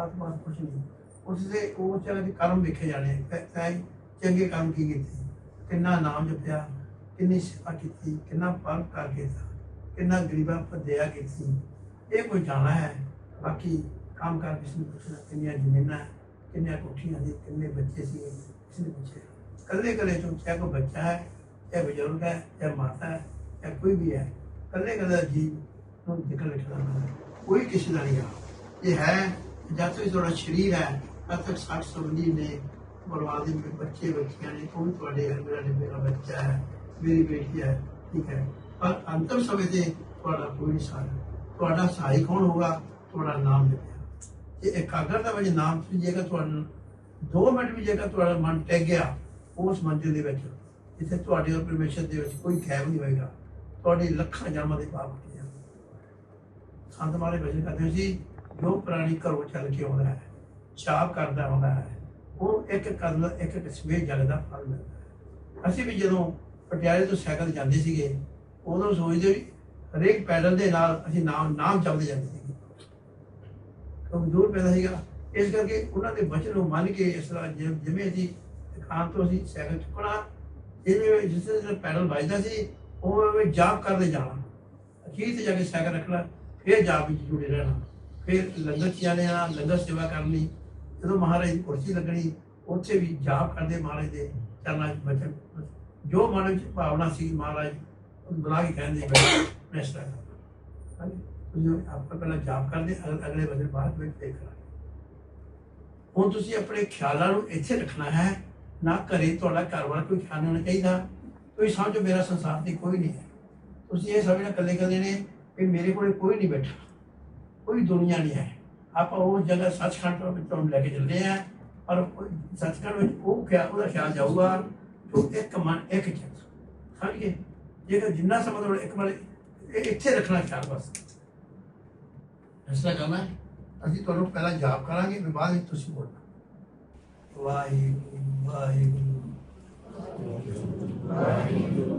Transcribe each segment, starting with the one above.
ਆਤਮਾ ਕੁਛ ਨਹੀਂ ਉਸ ਦੇ ਉਹ ਚਾਹੇ ਦੇ ਕਰਮ ਵੇਖੇ ਜਾਣੇ ਤੈ- ਚੰਗੇ ਕੰਮ ਕੀ ਕੀਤੇ? ਕਿੰਨਾ ਨਾਮ ਜਪਿਆ, ਕਿੰਨੀ ਸੇਵਾ ਕੀਤੀ, ਕਿੰਨਾ ਪਾਪ ਕਰ ਕੀਤਾ ਕਿੰਨਾ ਗਰੀਬਾਂ ਪਰ ਦਇਆ ਕੀਤੀ। ਇਹ ਕੋਈ ਜਾਣਾ ਹੈ। ਬਾਕੀ ਕੰਮ ਕਰ ਕਿਸ ਨੂੰ ਪੁੱਛਣਾ, ਕਿੰਨੀਆਂ ਜ਼ਮੀਨਾਂ ਕਿੰਨੀਆਂ ਕੋਠੀਆਂ ਦੀ ਕਿੰਨੇ ਬੱਚੇ ਸੀ, ਕਿਸ ਨੇ ਪੁੱਛਿਆ। ਕੱਲੇ ਕੱਲੇ ਤੋਂ ਚਾਹੇ ਕੋਈ ਬੱਚਾ ਹੈ, ਚਾਹੇ ਬਜ਼ੁਰਗ ਹੈ, ਚਾਹੇ ਮਾਤਾ ਹੈ, ਚਾਹੇ ਕੋਈ ਵੀ ਹੈ ਕੱਲੇ ਕੱਲੇ ਜੀਵ ਨੂੰ ਨਿਕਲ ਨਿਕਲਣਾ ਕੋਈ ਕਿਸੇ ਦਾ ਨਹੀਂ ਆ। ਇਹ ਹੈ ਜਦ ਤੱਕ ਤੁਹਾਡਾ ਸਰੀਰ ਹੈ, ਤਦ ਤੱਕ ਸਾਖ ਸੰਬੰਧੀ ਨੇ ਪਰਿਵਾਰ ਦੇ ਬੱਚੇ ਬੱਚੀਆਂ ਨੇ ਉਹ ਵੀ ਤੁਹਾਡੇ ਹੈ ਮੇਰਾ ਮੇਰਾ ਬੱਚਾ ਹੈ, ਮੇਰੀ ਬੇਟੀ ਹੈ, ਠੀਕ ਹੈ। ਪਰ ਅੰਤਮ ਸਮੇਂ ਤੇ ਤੁਹਾਡਾ ਕੋਈ ਨਹੀਂ ਸਾਥ ਤੁਹਾਡਾ ਸਹਾਈ ਕੌਣ ਹੋਗਾ ਤੁਹਾਡਾ ਨਾਮ ਲਿਖਿਆ। ਜੇ ਇਕਾਗਰਤਾ ਵਿੱਚ ਨਾਮ ਤੇ ਜੇਕਰ ਤੁਹਾਨੂੰ 2 ਮਿੰਟ ਵੀ ਜੇਕਰ ਤੁਹਾਡਾ ਮਨ ਟਿਕ ਗਿਆ, ਉਸ ਮੰਜ਼ਿਲ ਦੇ ਵਿੱਚ ਇੱਥੇ ਤੁਹਾਡੇ ਔਰ ਪਰਮੇਸ਼ਰ ਦੇ ਵਿੱਚ ਕੋਈ ਖੈਬ ਨਹੀਂ ਹੋਏਗਾ। ਤੁਹਾਡੇ ਲੱਖਾਂ ਜਨਮਾਂ ਦੇ ਪਾਪ ਕੱਟੇ ਜਾਣਗੇ। ਸੰਤ ਮਾਰੇ ਵਜਨ ਕਰਦੇ ਸੀ ਜੋ ਪ੍ਰਾਣੀ ਘਰੋਂ ਚੱਲ ਕੇ ਆਉਂਦਾ ਹੈ ਛਾਪ ਕਰਦਾ ਆਉਂਦਾ ਹੈ, ਉਹ ਇੱਕ ਕਦਮ, ਇੱਕ ਕਿਸਮੇ ਜਗ ਦਾ ਫਲ ਮਿਲਦਾ ਹੈ। ਅਸੀਂ ਵੀ ਜਦੋਂ ਪਟਿਆਲੇ ਤੋਂ ਸਾਈਕਲ ਜਾਂਦੇ ਸੀਗੇ, ਉਦੋਂ ਸੋਚਦੇ ਵੀ ਹਰੇਕ ਪੈਡਲ ਦੇ ਨਾਲ ਅਸੀਂ ਨਾਮ ਨਾਮ ਜਪਦੇ ਜਾਂਦੇ ਸੀਗੇ। ਕਿਉਂਕਿ ਦੂਰ ਪੈਦਾ ਸੀਗਾ। ਇਸ ਕਰਕੇ ਉਹਨਾਂ ਦੇ ਬਚਨ ਨੂੰ ਮੰਨ ਕੇ ਇਸ ਤਰ੍ਹਾਂ ਜਿ- ਜਿਵੇਂ ਅਸੀਂ ਦੁਕਾਨ ਤੋਂ ਅਸੀਂ ਸਾਈਕਲ ਚੁੱਕਣਾ, ਜਿਵੇਂ ਜਿਸ ਤਰ੍ਹਾਂ ਪੈਡਲ ਵੱਜਦਾ ਸੀ ਉਹ ਜਾਪ ਕਰਦੇ ਜਾਣਾ। ਅਖੀਰ ਤੇ ਜਾ ਕੇ ਸਾਈਕਲ ਰੱਖਣਾ, ਫਿਰ ਜਾਪ ਵਿੱਚ ਜੁੜੇ ਰਹਿਣਾ। ਫਿਰ ਲੰਗਰ ਚ ਜਾਣੇ ਆ ਲੰਗਰ ਸੇਵਾ ਕਰਨੀ ਜਦੋਂ ਮਹਾਰਾਜ ਦੀ ਕੁਰਸੀ ਲੱਗਣੀ, ਉੱਥੇ ਵੀ ਜਾਪ ਕਰਦੇ ਮਹਾਰਾਜ ਦੇ ਚਰਨਾਂ 'ਚ ਬਚਨ ਜੋ ਮਨ ਵਿੱਚ ਭਾਵਨਾ ਸੀ, ਮਹਾਰਾਜ ਉਹਨੂੰ ਬੁਲਾ ਕੇ ਕਹਿੰਦੇ, ਮੈਂ ਇਸ ਤਰ੍ਹਾਂ ਹਾਂਜੀ, ਤੁਸੀਂ ਆਪਾਂ ਪਹਿਲਾਂ ਜਾਪ ਕਰਦੇ, ਅਗ- ਅਗਲੇ ਬੰਦੇ ਬਾਅਦ ਵਿੱਚ ਦੇਖ ਕਰਾਂਗੇ। ਹੁਣ ਤੁਸੀਂ ਆਪਣੇ ਖਿਆਲਾਂ ਨੂੰ ਇੱਥੇ ਰੱਖਣਾ ਹੈ। ਨਾ ਘਰੇ ਤੁਹਾਡਾ ਘਰ ਵਾਲਾ ਕੋਈ ਖਿਆਲ ਨਹੀਂ ਹੋਣਾ ਚਾਹੀਦਾ। ਤੁਸੀਂ ਸਮਝੋ, ਮੇਰਾ ਸੰਸਾਰ ਤੇ ਕੋਈ ਨਹੀਂ ਹੈ। ਤੁਸੀਂ ਇਹ ਸਮਝਣਾ ਇਕੱਲੇ ਇਕੱਲੇ ਨੇ ਵੀ ਮੇਰੇ ਕੋਲੇ ਕੋਈ ਨਹੀਂ ਬੈਠਾ। ਕੋਈ ਦੁਨੀਆ ਨਹੀਂ ਹੈ। ਆਪਾਂ ਉਹ ਜਗ੍ਹਾ ਸੱਚਖੰਡ ਵਿੱਚ ਤੁਹਾਨੂੰ ਲੈ ਕੇ ਚੱਲਦੇ ਆ ਪਰ ਸੱਚਖੰਡ ਵਿੱਚ ਉਹ ਖਿਆਲ ਉਹਦਾ ਖਿਆਲ ਜਾਊਗਾ ਜੋ ਇੱਕ ਮਨ ਇੱਕ ਚਿੱਤ। ਸਮਝ ਜੇਕਰ ਜਿੰਨਾ ਸਮਾਂ ਤੁਹਾਡਾ ਇੱਕ ਇਹ ਇੱਥੇ ਰੱਖਣਾ ਖਿਆਲ ਬਸ। ਇਸ ਤਰ੍ਹਾਂ ਕਰਨਾ। ਅਸੀਂ ਤੁਹਾਨੂੰ ਪਹਿਲਾਂ ਜਾਪ ਕਰਾਂਗੇ ਫਿਰ ਬਾਅਦ ਵਿੱਚ ਤੁਸੀਂ ਬੋਲਣਾ। ਵਾਹਿਗੁਰੂ ਵਾਹਿਗੁਰੂ ਵਾਹਿਗੁਰੂ।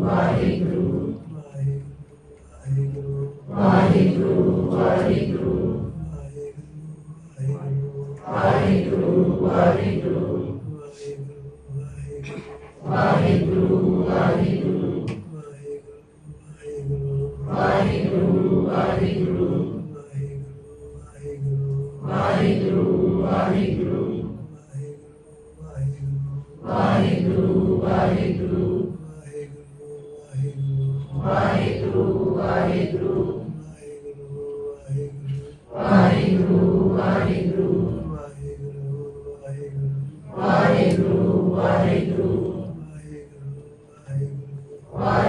ਵਾਹਿਗੁਰੂ ਵਾਹਿਗੁਰੂ ਵਾਹਿਗੁਰੂ ਵਾਹਿਗੁਰੂ ਵਾਹਿਗੁਰੂ ਵਾਹਿਗੁਰੂ